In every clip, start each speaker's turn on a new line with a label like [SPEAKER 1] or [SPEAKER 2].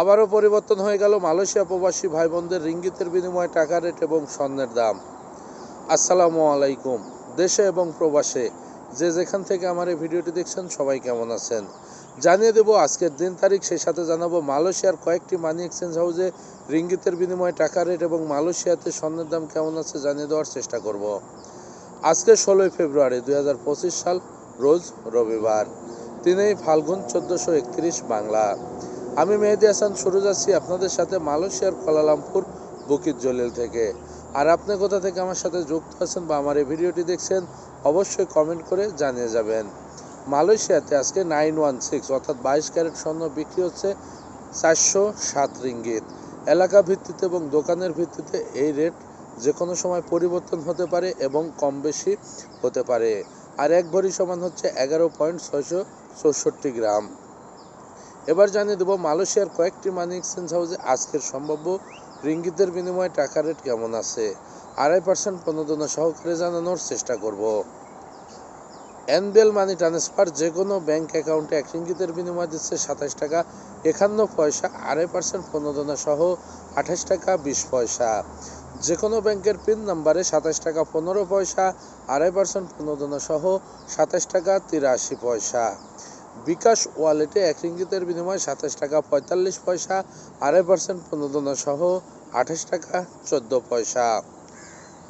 [SPEAKER 1] আবারও পরিবর্তন হয়ে গেল মালয়েশিয়া প্রবাসী ভাই বোনদের রিঙ্গিতের বিনিময়ে টাকা রেট এবং স্বর্ণের দাম। আসসালামু আলাইকুম। দেশে এবং প্রবাসে যে যেখান থেকে আমার এই ভিডিওটি দেখছেন, সবাই কেমন আছেন? জানিয়ে দেব আজকের দিন তারিখ, সেই সাথে জানাব মালয়েশিয়ার কয়েকটি মানি এক্সচেঞ্জ হাউসে রিঙ্গিতের বিনিময়ে টাকা রেট এবং মালয়েশিয়াতে স্বর্ণের দাম কেমন আছে জানিয়ে দেওয়ার চেষ্টা করব। আজকে ষোলোই ফেব্রুয়ারি দু হাজার পঁচিশ সাল, রোজ রবিবার। তিনই ফাল্গুন চোদ্দোশো বাংলা। আমি মেহেদি হাসান, শুরু যাচ্ছি আপনাদের সাথে মালয়েশিয়ার কোয়ালালামপুর বুকিত জলিল থেকে। আর আপনি কোথা থেকে আমার সাথে যুক্ত আছেন বা আমার এই ভিডিওটি দেখছেন, অবশ্যই কমেন্ট করে জানিয়ে যাবেন। মালয়েশিয়াতে আজকে নাইন ওয়ান সিক্স, অর্থাৎ বাইশ ক্যারেট স্বর্ণ বিক্রি হচ্ছে চারশো সাত রিঙ্গিত। এলাকা ভিত্তিতে এবং দোকানের ভিত্তিতে এই রেট যে কোনো সময় পরিবর্তন হতে পারে এবং কম বেশি হতে পারে। আর এক ভরি সমান হচ্ছে এগারো পয়েন্ট ছয়শো চৌষট্টি গ্রাম। এবার জানিয়ে দেবো, মালয়েশিয়ার কয়েকটি মানি এক্সচেঞ্জ হাউসে আজকের সম্ভাব্য রিঙ্গিতের বিনিময়ে টাকা রেট কেমন আছে? আড়াই পার্সেন্ট প্রণোদনা সহকারে জানানোর চেষ্টা করব। এনবিএল মানি ট্রান্সফার যে কোনো ব্যাংক অ্যাকাউন্টে এক রিঙ্গিতের বিনিময় দিচ্ছে সাতাশ টাকা, একান্ন পয়সা, আড়াই পার্সেন্ট প্রণোদনা সহ আঠাশ টাকা, বিশ পয়সা। যে কোনো ব্যাংকের পিন নাম্বারে সাতাশ টাকা, পনেরো পয়সা, আড়াই পার্সেন্ট প্রণোদনা সহ সাতাশ টাকা, তিরাশি পয়সা। বিকাশ ওয়ালেটে এক রিঙ্গিতের বিনিময়ে সাতাশ টাকা পঁয়তাল্লিশ পয়সা, আড়াই পার্সেন্ট প্রণোদনা সহ আঠাশ টাকা চোদ্দ পয়সা।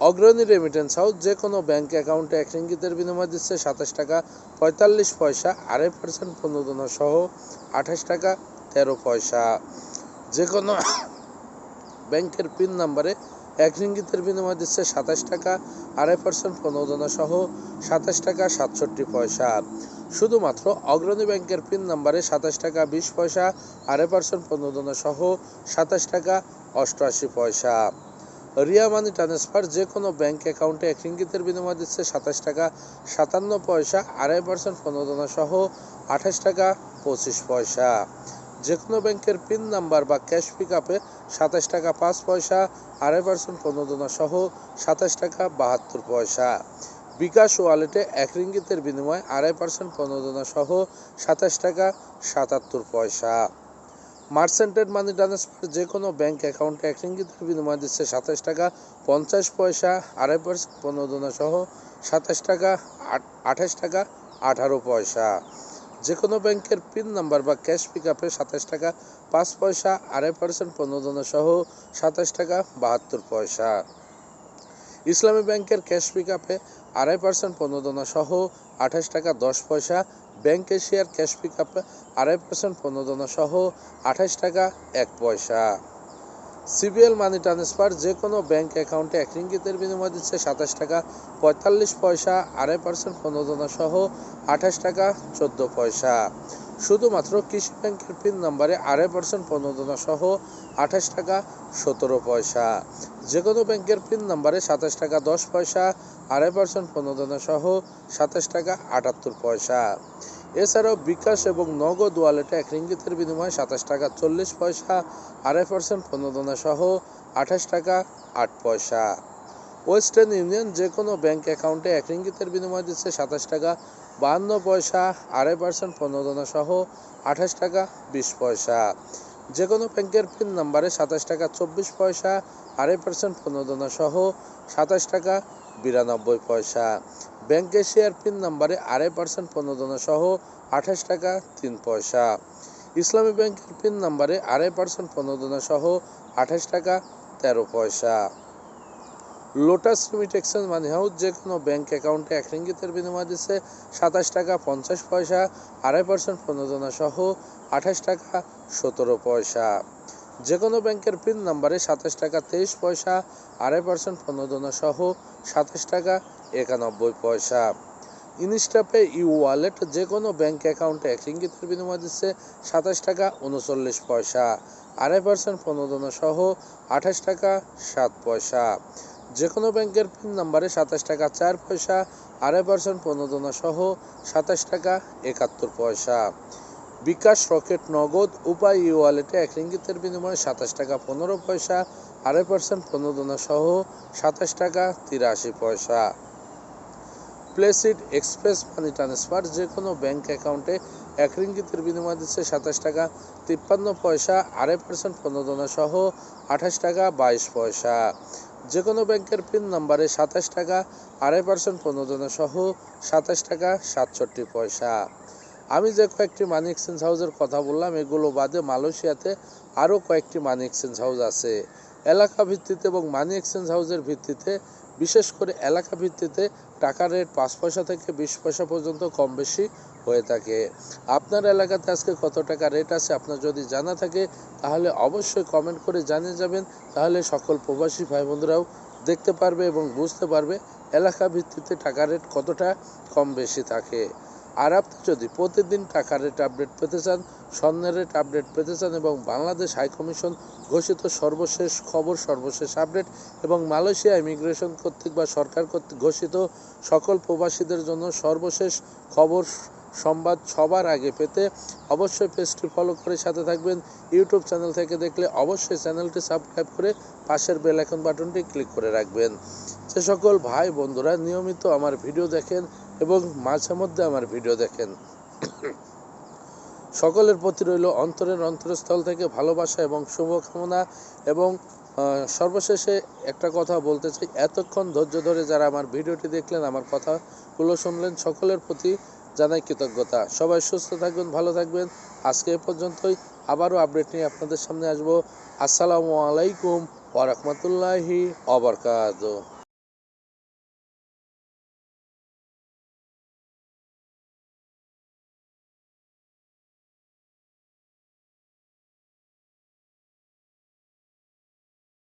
[SPEAKER 1] অগ্রণী রেমিটেন্স হাউস যে কোনো ব্যাংক অ্যাকাউন্টে এক রিঙ্গিতের বিনিময় দিচ্ছে সাতাশ টাকা পঁয়তাল্লিশ পয়সা, আড়াই পার্সেন্ট প্রণোদনা সহ আঠাশ টাকা তেরো পয়সা। যে কোনো ব্যাংকের পিন নাম্বারে এক রিঙ্গিতের বিনিময় দিচ্ছে সাতাশ টাকা, আড়াই পার্সেন্ট প্রণোদনা সহ সাতাশ টাকা সাতষট্টি পয়সা। শুধুমাত্র অগ্রণী ব্যাংকের পিন নাম্বারে সাতাশ টাকা বিশ পয়সা, আড়াই পার্সেন্ট প্রণোদনা সহ সাতাশ টাকা অষ্টআশি পয়সা। রিয়া মানি ট্রান্সফার যে কোনো ব্যাংক অ্যাকাউন্টে এক রিঙ্গিতের বিনিময় দিচ্ছে সাতাশ টাকা সাতান্ন পয়সা, আড়াই পার্সেন্ট প্রণোদনা সহ আঠাশ টাকা পঁচিশ পয়সা। যে কোনো ব্যাংকের পিন নাম্বার বা ক্যাশ পিক আপে সাতাশ টাকা পাঁচ পয়সা, আড়াই পার্সেন্ট প্রণোদনা সহ সাতাশ টাকা বাহাত্তর পয়সা। বিকাশ ওয়ালেটে এক রিঙ্গিতের বিনিময়ে আড়াই পার্সেন্ট প্রণোদনা সহ সাতাশ টাকা সাতাত্তর পয়সা। মার্সেন্টেড মানি ট্রান্সফার যে কোনো ব্যাংক অ্যাকাউন্টে এক রিঙ্গিতের বিনিময় দিচ্ছে সাতাশ টাকা পঞ্চাশ পয়সা, আড়াই পার্সেন্ট প্রণোদনা সহ সাতাশ টাকা আঠাশ টাকা আঠারো পয়সা। যে কোনো ব্যাংকের পিন নাম্বার বা ক্যাশ পিক আপে সাতাশ টাকা, পাঁচ পয়সা, আড়াই পার্সেন্ট প্রণোদনা সহ সাতাশ টাকা, বাহাত্তর পয়সা। ইসলামী ব্যাংকের ক্যাশ পিক আপে আড়াই পার্সেন্ট প্রণোদনা সহ আঠাশ টাকা, দশ পয়সা। ব্যাংক এশিয়ার ক্যাশ পিক আপে আড়াই পার্সেন্ট প্রণোদনা সহ আঠাশ টাকা, এক পয়সা। সিবিএল মানি ট্রান্সফার যে কোনো ব্যাংক অ্যাকাউন্টে এক রিঙ্গিতের বিনিময় দিচ্ছে সাতাশ টাকা, পঁয়তাল্লিশ পয়সা, আড়াই পার্সেন্ট প্রণোদনা সহ আঠাশ টাকা, চোদ্দ পয়সা। শুধুমাত্র কৃষি ব্যাংকের পিন নাম্বারে আড়াই পার্সেন্ট প্রণোদনা সহ আঠাশ টাকা সতেরো পয়সা। যে কোনো ব্যাংকের পিন নাম্বারে সাতাশ টাকা দশ পয়সা, আড়াই পার্সেন্ট প্রণোদনা সহ সাতাশ টাকা আটাত্তর পয়সা। এছাড়াও বিকাশ এবং নগদ ওয়ালেটে এক রিঙ্গিতের বিনিময়ে সাতাশ টাকা চল্লিশ পয়সা, আড়াই পার্সেন্ট প্রণোদনা সহ আঠাশ টাকা আট পয়সা। ওয়েস্টার্ন ইউনিয়ন যে কোনো ব্যাংক অ্যাকাউন্টে এক রিঙ্গিতের বিনিময় দিচ্ছে সাতাশ টাকা, বাহান্ন পয়সা, আড়াই পার্সেন্ট প্রণোদনা সহ আঠাশ টাকা, বিশ পয়সা। যে কোনো ব্যাংকের পিন নাম্বারে সাতাশ টাকা, চব্বিশ পয়সা, আড়াই পার্সেন্ট প্রণোদনা সহ সাতাশ টাকা, বিরানব্বই পয়সা। ব্যাংক এশিয়ার পিন নাম্বারে আড়াই পার্সেন্ট প্রণোদনা সহ আঠাশ টাকা, তিন পয়সা। ইসলামী ব্যাংকের পিন নাম্বারে আড়াই পার্সেন্ট প্রণোদনা সহ আঠাশ টাকা, তেরো পয়সা। Lotus limit exchange money house যে কোনো ব্যাংক অ্যাকাউন্টে এক রিঙ্গিতের বিনিময় দিচ্ছে সাতাশ টাকা পঞ্চাশ পয়সা, আড়াই পার্সেন্ট প্রণোদনা সহ আঠাশ টাকা সতেরো পয়সা। যে কোনো ব্যাংকের পিন নাম্বারে সাতাশ টাকা তেইশ পয়সা, আড়াই পার্সেন্ট প্রণোদনা সহ সাতাশ টাকা একানব্বই পয়সা। ইনস্টাপে ইউ ওয়ালেট যে কোনো ব্যাংক অ্যাকাউন্টে এক রিঙ্গিতের বিনিময় দিচ্ছে সাতাশ টাকা উনচল্লিশ পয়সা, আড়াই পার্সেন্ট প্রণোদনা সহ আঠাশ টাকা সাত পয়সা। যে কোনো ব্যাংকের পিন নাম্বারে সাতাশ টাকা চার পয়সা, আড়াই পার্সেন্ট প্রণোদনা সহ সাতাশ টাকা একাত্তর পয়সা। বিকাশ রকেট নগদ, উপায় ই ওয়ালেটে এক রিঙ্গিতের বিনিময়ে সাতাশ টাকা পনেরো পয়সা, আড়াই পার্সেন্ট প্রণোদনা সহ সাতাশ টাকা তিরাশি পয়সা। প্লেসিড এক্সপ্রেস মানি ট্রান্সফার যে কোনো ব্যাংক অ্যাকাউন্টে এক রিঙ্গিতের বিনিময় দিচ্ছে সাতাশ টাকা তিপ্পান্ন পয়সা, আড়াই পার্সেন্ট প্রণোদনা সহ আঠাশ টাকা বাইশ পয়সা। যে কোনো ব্যাংকের পিন নাম্বারে সাতাশ টাকা, আড়াই পার্সেন্ট প্রণোদনা সহ সাতাশ টাকা, সাতষট্টি পয়সা। আমি যে কয়েকটি মানি এক্সচেঞ্জ হাউসের কথা বললাম, এগুলো বাদে মালয়েশিয়াতে আরও কয়েকটি মানি এক্সচেঞ্জ হাউস আছে। এলাকা ভিত্তিতে এবং মানি এক্সচেঞ্জ হাউসের ভিত্তিতে, বিশেষ করে এলাকা ভিত্তিতে টাকার রেট পাঁচ পয়সা থেকে বিশ পয়সা পর্যন্ত কম বেশি হয়ে থাকে। আপনার এলাকাতে আজকে কত টাকা রেট আছে আপনার যদি জানা থাকে, তাহলে অবশ্যই কমেন্ট করে জানিয়ে যাবেন। তাহলে সকল প্রবাসী ভাই বন্ধুরাও দেখতে পারবে এবং বুঝতে পারবে এলাকা ভিত্তিতে টাকা রেট কতটা কম বেশি থাকে। আর আপনি যদি প্রতিদিন টাকা রেট আপডেট পেতে চান, স্বর্ণের রেট আপডেট পেতে চান এবং বাংলাদেশ হাই কমিশন ঘোষিত সর্বশেষ খবর, সর্বশেষ আপডেট এবং মালয়েশিয়া ইমিগ্রেশন কর্তৃক বা সরকার কর্তৃক ঘোষিত সকল প্রবাসীদের জন্য সর্বশেষ খবর সংবাদ সবার আগে পেতে অবশ্যই পেজটি ফলো করে সাথে থাকবেন। ইউটিউব চ্যানেল থেকে দেখলে অবশ্যই চ্যানেলটি সাবস্ক্রাইব করে পাশের বেল আইকন বাটনটি ক্লিক করে রাখবেন। যে সকল ভাই বন্ধুরা নিয়মিত আমার ভিডিও দেখেন এবং মাঝে মধ্যে আমার ভিডিও দেখেন, সকলের প্রতি রইল অন্তরের অন্তরস্থল থেকে ভালোবাসা এবং শুভকামনা এবং সর্বশেষে একটা কথা বলতে চাই। এতক্ষণ ধৈর্য ধরে যারা আমার ভিডিওটি দেখলেন, আমার কথাগুলো শুনলেন, সকলের প্রতি জানাই কৃতজ্ঞতা। সবাই সুস্থ থাকবেন ভালো থাকবেন। আজকে এ পর্যন্তই। আবারও আপডেট নিয়ে আপনাদের সামনে আসব। আসসালামু আলাইকুম ওয়া রাহমাতুল্লাহি ওয়া বারাকাতুহু।